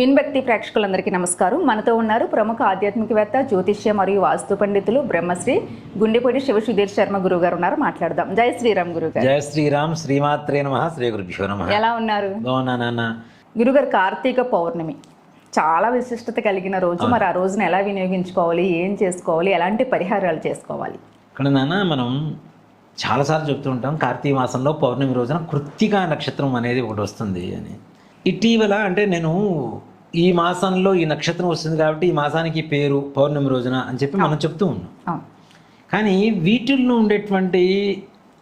విన్భక్తి ప్రేక్షకులందరికీ నమస్కారం. మనతో ఉన్నారు ప్రముఖ ఆధ్యాత్మికవేత్త జ్యోతిష్య మరియు వాస్తు పండితులు బ్రహ్మశ్రీ గుండెపూడి శివ సుధీర్ శర్మ గురువు గారు ఉన్నారు. మాట్లాడదాం. జై శ్రీరామ్ గురువు గారు జయ శ్రీరామ్. శ్రీమాత్రే నమ. శ్రీ గురుభ్యో నమ. ఎలా ఉన్నారు? గురుగారు కార్తీక పౌర్ణమి చాలా విశిష్టత కలిగిన రోజు. మరి ఆ రోజున ఎలా వినియోగించుకోవాలి? ఏం చేసుకోవాలి? ఎలాంటి పరిహారాలు చేసుకోవాలి? ఇక్కడ నాన్న మనం చాలాసార్లు చెప్తూ ఉంటాం కార్తీక మాసంలో పౌర్ణమి రోజున కృత్తికా నక్షత్రం అనేది ఒకటి వస్తుంది అని. ఇటీవల అంటే నేను ఈ మాసంలో ఈ నక్షత్రం వస్తుంది కాబట్టి ఈ మాసానికి పేరు పౌర్ణమి రోజున అని చెప్పి మనం చెప్తూ ఉన్నాం. కానీ వీటిల్లో ఉండేటువంటి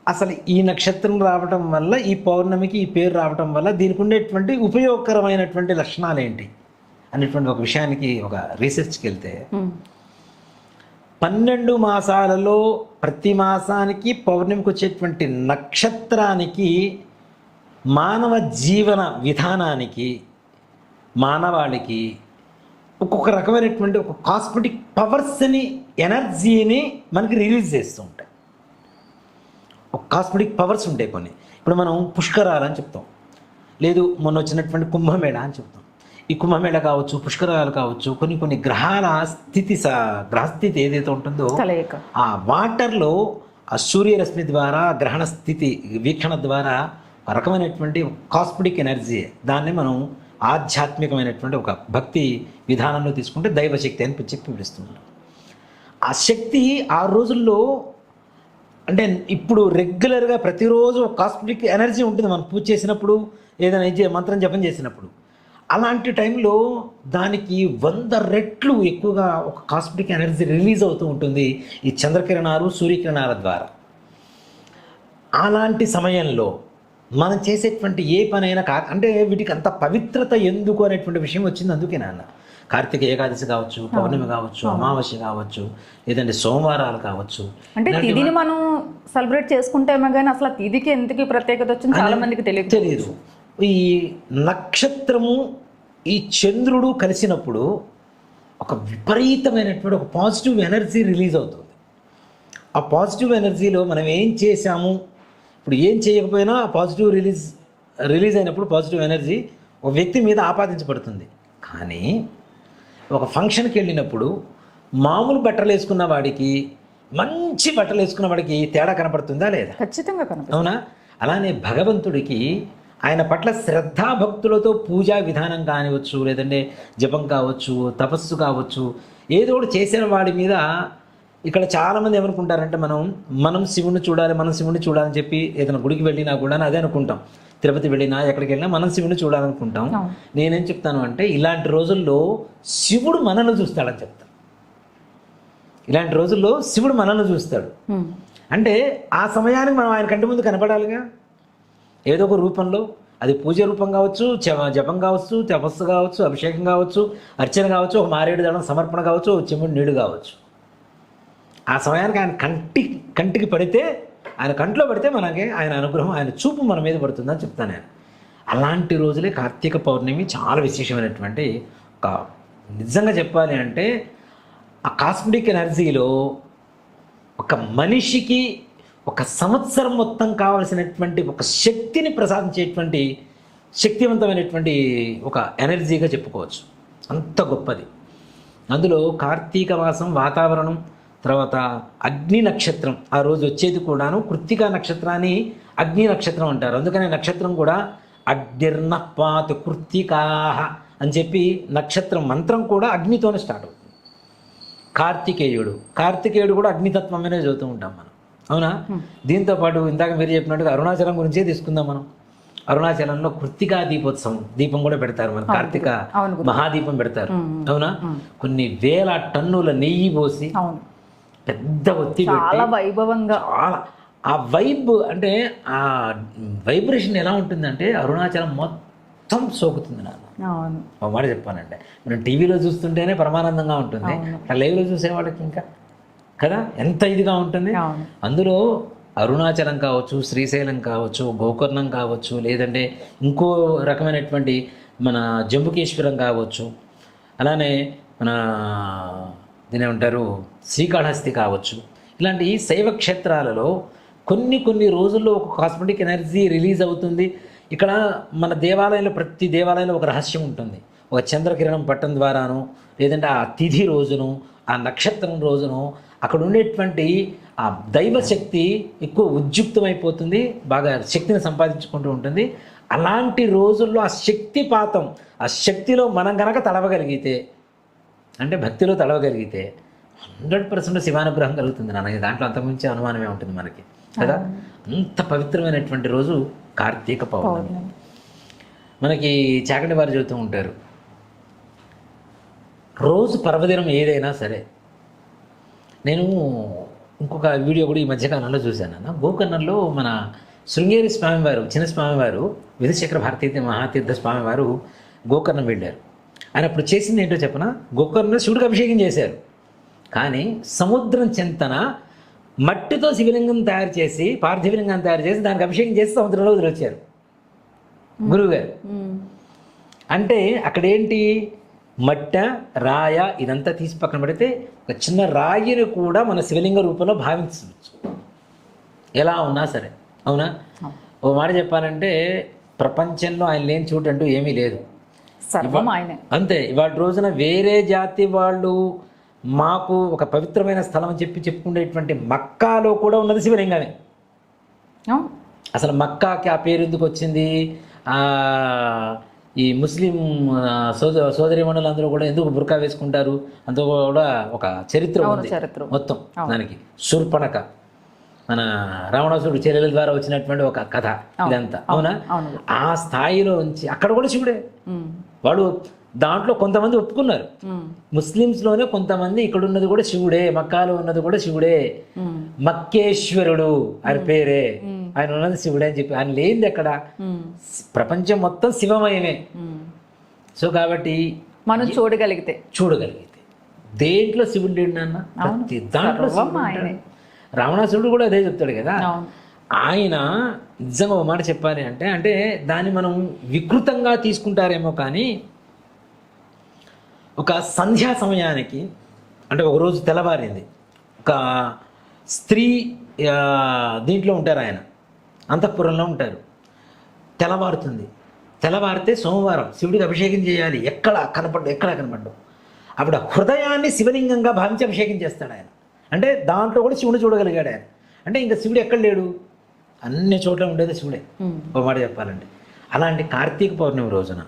అసలు ఈ నక్షత్రం రావటం వల్ల ఈ పౌర్ణమికి ఈ పేరు రావటం వల్ల దీనికి ఉండేటువంటి ఉపయోగకరమైనటువంటి లక్షణాలు ఏంటి అనేటువంటి ఒక విషయానికి ఒక రీసెర్చ్కి వెళ్తే. పన్నెండు మాసాలలో ప్రతి మాసానికి పౌర్ణమికి వచ్చేటువంటి నక్షత్రానికి మానవ జీవన విధానానికి మానవాళికి ఒక్కొక్క రకమైనటువంటి ఒక కాస్మెటిక్ పవర్స్ని ఎనర్జీని మనకి రిలీజ్ చేస్తూ ఉంటాయి. ఒక కాస్మెటిక్ పవర్స్ ఉంటాయి కొన్ని. ఇప్పుడు మనం పుష్కరాలు అని చెప్తాం. లేదు మొన్న వచ్చినటువంటి కుంభమేళ అని చెప్తాం. ఈ కుంభమేళ కావచ్చు పుష్కరాలు కావచ్చు కొన్ని కొన్ని గ్రహాల స్థితి స గ్రహస్థితి ఏదైతే ఉంటుందో ఆ వాటర్లో ఆ సూర్యరశ్మి ద్వారా గ్రహణ స్థితి వీక్షణ ద్వారా ఒక రకమైనటువంటి కాస్మెటిక్ ఎనర్జీ దాన్ని మనం ఆధ్యాత్మికమైనటువంటి ఒక భక్తి విధానంలో తీసుకుంటే దైవశక్తి అని చెప్పి పిలుస్తున్నారు ఆ శక్తి ఆ రోజుల్లో అంటే ఇప్పుడు రెగ్యులర్గా ప్రతిరోజు ఒక కాస్మెటిక్ ఎనర్జీ ఉంటుంది. మనం పూజ చేసినప్పుడు ఏదైనా మంత్రం జపం చేసినప్పుడు. అలాంటి టైంలో దానికి వంద రెట్లు ఎక్కువగా ఒక కాస్మెటిక్ ఎనర్జీ రిలీజ్ అవుతూ ఉంటుంది ఈ చంద్రకిరణాలు సూర్యకిరణాల ద్వారా. అలాంటి సమయంలో మనం చేసేటువంటి ఏ పనైనా కా అంటే వీటికి అంత పవిత్రత ఎందుకు అనేటువంటి విషయం వచ్చింది అందుకే నాన్న. కార్తీక ఏకాదశి కావచ్చు పౌర్ణమి కావచ్చు అమావాస్య కావచ్చు లేదంటే సోమవారాలు కావచ్చు. అంటే తిథిని మనం సెలబ్రేట్ చేసుకుంటేమో కానీ అసలు తిథికి ఎందుకు ప్రత్యేకత వచ్చింది చాలా మందికి తెలియదు. తెలియదు. ఈ నక్షత్రము ఈ చంద్రుడు కలిసినప్పుడు ఒక విపరీతమైనటువంటి ఒక పాజిటివ్ ఎనర్జీ రిలీజ్ అవుతుంది. ఆ పాజిటివ్ ఎనర్జీలో మనం ఏం చేశాము? ఇప్పుడు ఏం చేయకపోయినా పాజిటివ్ రిలీజ్ రిలీజ్ అయినప్పుడు పాజిటివ్ ఎనర్జీ ఒక వ్యక్తి మీద ఆపాదించబడుతుంది. కానీ ఒక ఫంక్షన్కి వెళ్ళినప్పుడు మామూలు బట్టలు వేసుకున్న వాడికి మంచి బట్టలు వేసుకున్న వాడికి తేడా కనపడుతుందా లేదా? ఖచ్చితంగా కనిపిస్తుంది అవునా? అలానే భగవంతుడికి ఆయన పట్ల శ్రద్ధాభక్తులతో పూజా విధానం కానివచ్చు లేదంటే జపం కావచ్చు తపస్సు కావచ్చు ఏదో ఒకటి చేసిన వాడి మీద ఇక్కడ చాలామంది ఏమనుకుంటారంటే మనం మనం శివుని చూడాలి మనం శివుని చూడాలని చెప్పి ఏదైనా గుడికి వెళ్ళినా కూడా అదే అనుకుంటాం. తిరుపతి వెళ్ళినా ఎక్కడికి వెళ్ళినా మనం శివుని చూడాలనుకుంటాం. నేనేం చెప్తాను అంటే ఇలాంటి రోజుల్లో శివుడు మనల్ని చూస్తాడని చెప్తాను. ఇలాంటి రోజుల్లో శివుడు మనల్ని చూస్తాడు. అంటే ఆ సమయానికి మనం ఆయన కంటి ముందు కనపడాలిగా? ఏదో ఒక రూపంలో. అది పూజ రూపం కావచ్చు జప- జపం కావచ్చు తపస్సు కావచ్చు అభిషేకం కావచ్చు అర్చన కావచ్చు ఒక మారేడు దళం సమర్పణ కావచ్చు ఒక చెమ్ముడు నీడు కావచ్చు. ఆ సమయానికి ఆయన కంటి కంటికి పడితే ఆయన కంట్లో పడితే మనకి ఆయన అనుగ్రహం ఆయన చూపు మన మీద పడుతుందని చెప్తాను నేను. అలాంటి రోజులే కార్తీక పౌర్ణమి చాలా విశేషమైనటువంటి ఒక నిజంగా చెప్పాలి అంటే ఆ కాస్మెటిక్ ఎనర్జీలో ఒక మనిషికి ఒక సంవత్సరం మొత్తం కావలసినటువంటి ఒక శక్తిని ప్రసాదించేటువంటి శక్తివంతమైనటువంటి ఒక ఎనర్జీగా చెప్పుకోవచ్చు. అంత గొప్పది. అందులో కార్తీక మాసం వాతావరణం తర్వాత అగ్ని నక్షత్రం ఆ రోజు వచ్చేది కూడాను కృత్తికా నక్షత్రాన్ని అగ్ని నక్షత్రం అంటారు. అందుకనే నక్షత్రం కూడా అగ్నిర్నపాత్ కృత్తికాహ అని చెప్పి నక్షత్రం మంత్రం కూడా అగ్నితోనే స్టార్ట్ అవుతుంది. కార్తికేయుడు కార్తికేయుడు కూడా అగ్నితత్వమనే చదువుతూ ఉంటాం మనం. అవునా? దీంతో పాటు ఇందాక మీరు చెప్పినట్టుగా అరుణాచలం గురించే తీసుకుందాం మనం. అరుణాచలంలో కృత్తికా దీపోత్సవం దీపం కూడా పెడతారు మన కార్తీక. మహాదీపం పెడతారు. అవునా? కొన్ని వేల టన్నుల నెయ్యి పోసి పెద్ద ఒత్తి పెట్టి చాలా వైభవంగా. చాలా. ఆ వైబ్ అంటే ఆ వైబ్రేషన్ ఎలా ఉంటుందంటే అరుణాచలం మొత్తం సోకుతుంది అవును. ఒక మాట చెప్పానంటే. మనం టీవీలో చూస్తుంటేనే పరమానందంగా ఉంటుంది. అట్లా లైవ్లో చూసేవాళ్ళకి ఇంకా కదా? ఎంత ఇదిగా ఉంటుంది? అందులో అరుణాచలం కావచ్చు శ్రీశైలం కావచ్చు గోకర్ణం కావచ్చు లేదంటే ఇంకో రకమైనటువంటి మన జంబుకేశ్వరం కావచ్చు అలానే మన దీని ఏమంటారు? శ్రీకాళహస్తి కావచ్చు. ఇలాంటి శైవ క్షేత్రాలలో కొన్ని కొన్ని రోజుల్లో ఒక కాస్మెటిక్ ఎనర్జీ రిలీజ్ అవుతుంది. ఇక్కడ మన దేవాలయంలో ప్రతి దేవాలయంలో ఒక రహస్యం ఉంటుంది. ఒక చంద్రకిరణం పట్టడం ద్వారాను లేదంటే ఆ తిథి రోజును ఆ నక్షత్రం రోజును అక్కడ ఉండేటువంటి ఆ దైవ శక్తి ఎక్కువ ఉద్యుక్తమైపోతుంది. బాగా శక్తిని సంపాదించుకుంటూ ఉంటుంది. అలాంటి రోజుల్లో ఆ శక్తిపాతం ఆ శక్తిలో మనం గనక తడవగలిగితే అంటే భక్తిలో తడవగలిగితే హండ్రెడ్ పర్సెంట్ శివానుగ్రహం కలుగుతుంది నాన్న. దాంట్లో అంతకుమించి అనుమానమే ఉంటుంది మనకి. కదా? అంత పవిత్రమైనటువంటి రోజు కార్తీక పౌర్ణమి. మనకి చాకటి వారు చెబుతూ ఉంటారు రోజు పర్వదినం ఏదైనా సరే నేను ఇంకొక వీడియో కూడా ఈ మధ్యకాలంలో చూశాను అన్న గోకర్ణంలో మన శృంగేరి స్వామివారు చిన్న స్వామివారు విధుశేఖర భారతీయ మహాతీర్థ స్వామివారు గోకర్ణం వెళ్ళారు. ఆయన అప్పుడు చేసింది ఏంటో చెప్పన? గోకర్ణంలో శివుడికి అభిషేకం చేశారు. కానీ సముద్రం చెంతన మట్టితో శివలింగం తయారు చేసి పార్థివలింగం తయారు చేసి దానికి అభిషేకం చేసి సముద్రంలో వదిలొచ్చారు గురువుగారు. అంటే అక్కడ ఏంటి మట్ట రాయ ఇదంతా తీసి పక్కన పెడితే ఒక చిన్న రాయిని కూడా మన శివలింగ రూపంలో భావించవచ్చు. ఎలా ఉన్నా సరే. అవునా. ఓ మాట చెప్పాలంటే ప్రపంచంలో ఆయన లేని చోటు అంటూ ఏమీ లేదు. సర్వం ఆయనే. అంతే ఇవాళ రోజున వేరే జాతి వాళ్ళు మాకు ఒక పవిత్రమైన స్థలం అని చెప్పి చెప్పుకునేటువంటి మక్కాలో కూడా ఉన్నది శివలింగమే. అసలు మక్కాకి ఆ పేరు ఎందుకు వచ్చింది? ఆ, ఈ ముస్లిం సోద సోదరి అందరూ కూడా ఎందుకు బుర్కా వేసుకుంటారు? అంత కూడా ఒక చరిత్ర ఉంది చరిత్ర మొత్తం దానికి. శూర్పణక మన రావణాసురుడు చర్యల ద్వారా వచ్చినటువంటి ఒక కథ ఇదంతా. అవునా. అవును? ఆ స్థాయిలో ఉంచి అక్కడ కూడా శివుడే. వాడు దాంట్లో కొంతమంది ఒప్పుకున్నారు. ముస్లిమ్స్లోనే కొంతమంది ఇక్కడ ఉన్నది కూడా శివుడే మక్కాలో ఉన్నది కూడా శివుడే. మక్కేశ్వరుడు ఆయన పేరే. ఆయన ఉన్నది శివుడే అని చెప్పి ఆయన లేనిది ఎక్కడ? ఉమ్. ప్రపంచం మొత్తం శివమయమే. సో కాబట్టి మనం చూడగలిగితే. చూడగలిగితే. దేంట్లో శివుడు లేడు నాన్న. ప్రతి దాంట్లో. రావణాసురుడు కూడా అదే చెప్తాడు కదా. ఆయన నిజంగా ఒక మాట చెప్పాలి అంటే అంటే దాన్ని మనం వికృతంగా తీసుకుంటారేమో కానీ ఒక సంధ్యా సమయానికి అంటే ఒకరోజు తెల్లవారింది ఒక స్త్రీ దీంట్లో ఉంటారు ఆయన అంతఃపురంలో ఉంటారు. తెల్లవారుతుంది. తెల్లవారితే సోమవారం శివుడికి అభిషేకం చేయాలి. ఎక్కడ కనపడ్డు ఎక్కడ కనపడ్డు? అప్పుడు హృదయాన్ని శివలింగంగా భావించి అభిషేకం చేస్తాడు ఆయన. అంటే దాంట్లో కూడా శివుని చూడగలిగాడు ఆయన. అంటే ఇంకా శివుడు ఎక్కడ లేడు? అన్ని చోట్ల ఉండేది శివుడే. ఒక మాట చెప్పాలంటే. అలాంటి కార్తీక పౌర్ణమి రోజున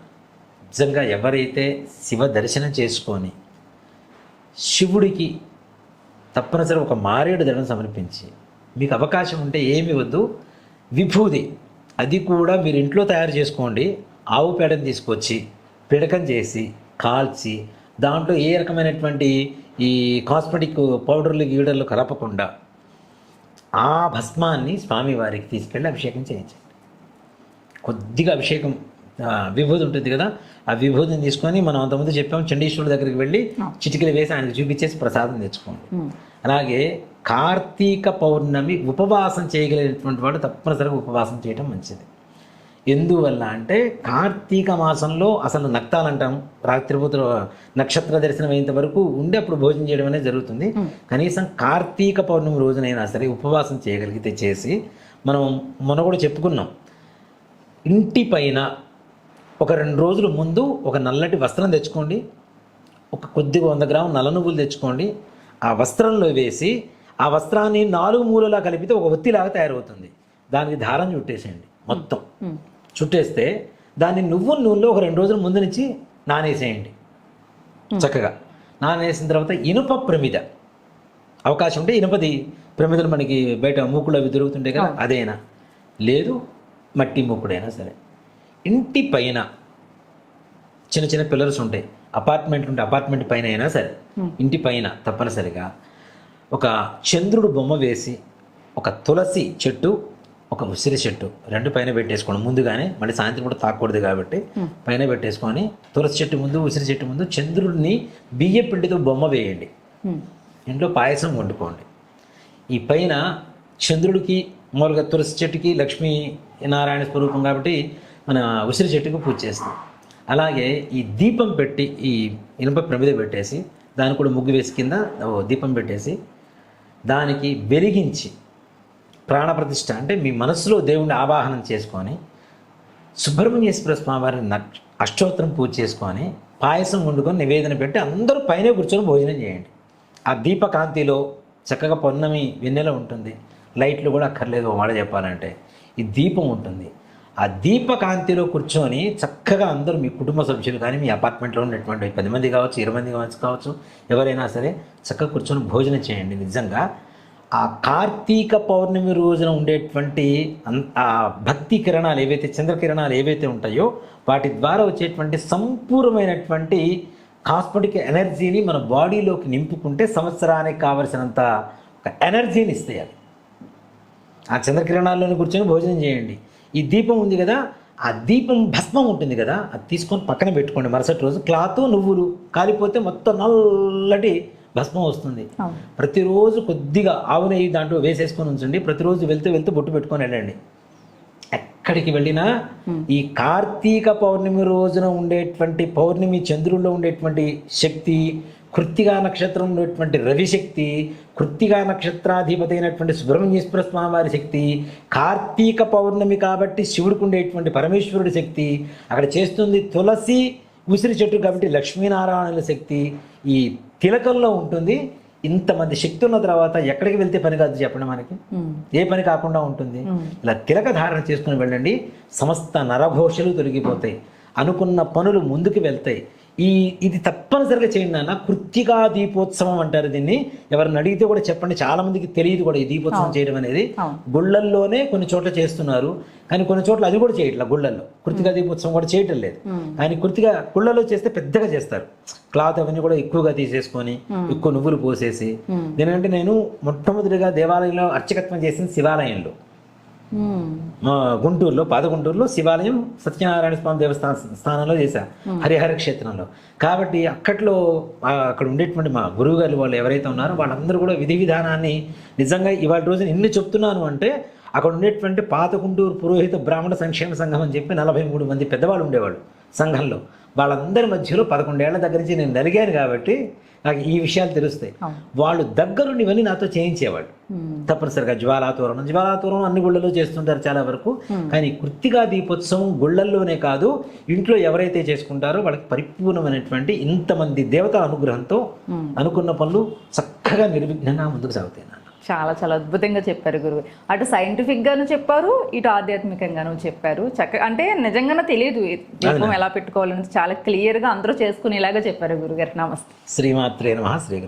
నిజంగా ఎవరైతే శివ దర్శనం చేసుకొని శివుడికి తప్పనిసరి ఒక మారేడు దళం సమర్పించి మీకు అవకాశం ఉంటే ఏమి వద్దు విభూది. అది కూడా మీరు ఇంట్లో తయారు చేసుకోండి ఆవు పేడని తీసుకొచ్చి పిడకం చేసి కాల్చి దాంట్లో ఏ రకమైనటువంటి ఈ కాస్మెటిక్ పౌడర్లు గీడర్లు కలపకుండా ఆ భస్మాన్ని స్వామివారికి తీసుకెళ్ళి అభిషేకం చేయించండి. కొద్దిగా అభిషేకం ఆ, విభూది ఉంటుంది కదా ఆ విభూతిని తీసుకొని మనం అంతకుముందు చెప్పాం చండీశ్వరుడు దగ్గరికి వెళ్ళి చిటికలు వేసి ఆయనకు చూపించేసి ప్రసాదం తెచ్చుకోండి. అలాగే కార్తీక పౌర్ణమి ఉపవాసం చేయగలిగినటువంటి వాడు తప్పనిసరిగా ఉపవాసం చేయడం మంచిది. ఎందువల్ల అంటే కార్తీక మాసంలో అసలు నక్తాలు అంటాం రాత్రిపూట నక్షత్ర దర్శనం అయ్యేంత వరకు ఉండి అప్పుడు భోజనం చేయడం అనేది జరుగుతుంది. కనీసం కార్తీక పౌర్ణమి రోజునైనా సరే ఉపవాసం చేయగలిగితే చేసి మనం మొన్న కూడా చెప్పుకున్నాం. ఇంటి పైన ఒక రెండు రోజుల ముందు ఒక నల్లటి వస్త్రం తెచ్చుకోండి. ఒక కొద్దిగా వంద గ్రాముల నల్ల నువ్వులు తెచ్చుకోండి. ఆ వస్త్రంలో వేసి ఆ వస్త్రాన్ని నాలుగు మూలలా కలిపితే ఒక ఒత్తిలాగా తయారవుతుంది. దానికి దారం చుట్టేసేయండి. మొత్తం. చుట్టేస్తే దాన్ని నువ్వు నూనెలో ఒక రెండు రోజుల ముందు నుంచి నానేసేయండి. చక్కగా. నానేసిన తర్వాత ఇనుప ప్రమిద. అవకాశం ఉంటే ఇనుపది ప్రమిదలు మనకి బయట మూకులు అవి దొరుకుతుంటాయి కదా అదైనా? లేదు మట్టి మూకుడైనా సరే. ఇంటి పైన చిన్న చిన్న పిల్లర్స్ ఉంటాయి. అపార్ట్మెంట్ ఉంటే అపార్ట్మెంట్ పైన అయినా సరే ఇంటి పైన తప్పనిసరిగా ఒక చంద్రుడు బొమ్మ వేసి ఒక తులసి చెట్టు ఒక ఉసిరి చెట్టు. రెండు పైన పెట్టేసుకోండి. ముందుగానే మళ్ళీ సాయంత్రం కూడా తాకూడదు కాబట్టి పైన పెట్టేసుకొని తులసి చెట్టు ముందు ఉసిరి చెట్టు ముందు చంద్రుడిని బియ్య పిండితో బొమ్మ వేయండి. ఇంట్లో పాయసం వండుకోండి. ఈ పైన చంద్రుడికి మూలుగా తులసి చెట్టుకి లక్ష్మీ నారాయణ స్వరూపం కాబట్టి మన ఉసిరి చెట్టుకు పూజ చేస్తాం. అలాగే ఈ దీపం పెట్టి ఈ ఇనుప ప్రమిద పెట్టేసి దానికి కూడా ముగ్గు వేసి కింద దీపం పెట్టేసి దానికి వెలిగించి ప్రాణప్రతిష్ఠ అంటే మీ మనసులో దేవుణ్ణి ఆవాహనం చేసుకొని సుబ్రహ్మణ్యేశ్వర స్వామివారిని నక్ష- అష్టోత్తరం పూజ చేసుకొని పాయసం వండుకొని నివేదన పెట్టి అందరూ పైనే కూర్చొని భోజనం చేయండి. ఆ దీపకాంతిలో చక్కగా పొన్నమి వెన్నెల ఉంటుంది. లైట్లు కూడా అక్కర్లేదు ఓ మాట చెప్పాలంటే. ఈ దీపం ఉంటుంది. ఆ దీపకాంతిలో కూర్చొని చక్కగా అందరూ మీ కుటుంబ సభ్యులు కానీ మీ అపార్ట్మెంట్లో ఉన్నటువంటి పది మంది కావచ్చు ఇరవై మంది కావచ్చు కావచ్చు ఎవరైనా సరే చక్కగా కూర్చొని భోజనం చేయండి. నిజంగా ఆ కార్తీక పౌర్ణమి రోజున ఉండేటువంటి ఆ భక్తి కిరణాలు ఏవైతే చంద్రకిరణాలు ఏవైతే ఉంటాయో వాటి ద్వారా వచ్చేటువంటి సంపూర్ణమైనటువంటి కాస్మెటిక్ ఎనర్జీని మన బాడీలోకి నింపుకుంటే సంవత్సరానికి కావలసినంత ఒక ఎనర్జీని ఇస్తాయి అవి. ఆ చంద్రకిరణాల్లోనే కూర్చొని భోజనం చేయండి. ఈ దీపం ఉంది కదా ఆ దీపం భస్మం ఉంటుంది కదా అది తీసుకొని పక్కన పెట్టుకోండి. మరుసటి రోజు క్లాత్ నువ్వులు కాలిపోతే మొత్తం నల్లటి భస్మం వస్తుంది. ప్రతిరోజు కొద్దిగా ఆవు నెయ్యి దాంట్లో వేసేసుకొని ఉంచండి. ప్రతిరోజు వెళ్తూ వెళ్తూ బొట్టు పెట్టుకొని వెళ్ళండి. ఎక్కడికి వెళ్ళినా ఈ కార్తీక పౌర్ణమి రోజున ఉండేటువంటి పౌర్ణమి చంద్రుల్లో ఉండేటువంటి శక్తి కృత్తిగా నక్షత్రం ఉండేటువంటి రవిశక్తి కృత్తిగా నక్షత్రాధిపతి అయినటువంటి సుబ్రహ్మణ్యేశ్వర స్వామి వారి శక్తి కార్తీక పౌర్ణమి కాబట్టి శివుడికి ఉండేటువంటి పరమేశ్వరుడి శక్తి అక్కడ చేస్తుంది తులసి ఉసిరి చెట్టు కాబట్టి లక్ష్మీనారాయణుల శక్తి ఈ తిలకంలో ఉంటుంది. ఇంతమంది శక్తి ఉన్న తర్వాత ఎక్కడికి వెళ్తే పని కాదు చెప్పండి మనకి. ఏ పని కాకుండా ఉంటుంది. ఇలా తిలక ధారణ చేసుకుని వెళ్ళండి. సమస్త నరఘోషలు తొలగిపోతాయి. అనుకున్న పనులు ముందుకు వెళ్తాయి. ఈ ఇది తప్పనిసరిగా చేయండి నాన్న. కృత్తికా దీపోత్సవం అంటారు దీన్ని. ఎవరిని అడిగితే కూడా చెప్పండి. చాలా మందికి తెలియదు కూడా ఈ దీపోత్సవం చేయడం అనేది. గుళ్ళల్లోనే కొన్ని చోట్ల చేస్తున్నారు. కానీ కొన్ని చోట్ల అది కూడా చేయట్లా గుళ్ళల్లో. కృతికా దీపోత్సవం కూడా చేయటం లేదు. కానీ కృతిగా గుళ్ళలో చేస్తే పెద్దగా చేస్తారు. క్లాత్ అవన్నీ కూడా ఎక్కువగా తీసేసుకొని ఎక్కువ నువ్వులు పోసేసి. ఎందుకంటే నేను మొట్టమొదటిగా దేవాలయంలో అర్చకత్వం చేసింది శివాలయంలో. గుంటూరులో పాత గుంటూరులో శివాలయం సత్యనారాయణ స్వామి దేవస్థాన స్థానంలో చేశా హరిహర క్షేత్రంలో. కాబట్టి అక్కట్లో అక్కడ ఉండేటువంటి మా గురువు గారు వాళ్ళు ఎవరైతే ఉన్నారో వాళ్ళందరూ కూడా విధి విధానాన్ని నిజంగా ఇవాళ రోజున ఇన్ని చెప్తున్నాను అంటే అక్కడ ఉండేటువంటి పాత గుంటూరు పురోహిత బ్రాహ్మణ సంక్షేమ సంఘం అని చెప్పి నలభై మూడు మంది పెద్దవాళ్ళు ఉండేవాళ్ళు సంఘంలో. వాళ్ళందరి మధ్యలో పదకొండేళ్ళ దగ్గర నుంచి నేను నలిగాను కాబట్టి నాకు ఈ విషయాలు తెలుస్తాయి. వాళ్ళు దగ్గరుండి ఇవన్నీ నాతో చేయించేవాళ్ళు. తప్పనిసరిగా జ్వాలాతోరణం. జ్వాలాతోరణం అన్ని గుళ్ళలో చేస్తుంటారు చాలా వరకు. కానీ కృత్తిగా దీపోత్సవం గుళ్ళల్లోనే కాదు ఇంట్లో ఎవరైతే చేసుకుంటారో వాళ్ళకి పరిపూర్ణమైనటువంటి ఇంతమంది దేవతల అనుగ్రహంతో అనుకున్న పనులు చక్కగా నిర్విఘ్నంగా ముందుకు సాగుతాయి. చాలా చాలా అద్భుతంగా చెప్పారు గురువు. అటు సైంటిఫిక్ గాను చెప్పారు ఇటు ఆధ్యాత్మికంగాను చెప్పారు. చక్క అంటే నిజంగానే తెలియదు దీపం ఎలా పెట్టుకోవాలని చాలా క్లియర్గా అందరూ చేసుకునేలాగా చెప్పారు గురుగారు. నమస్తే. శ్రీమాత్రే నమ శ్రీ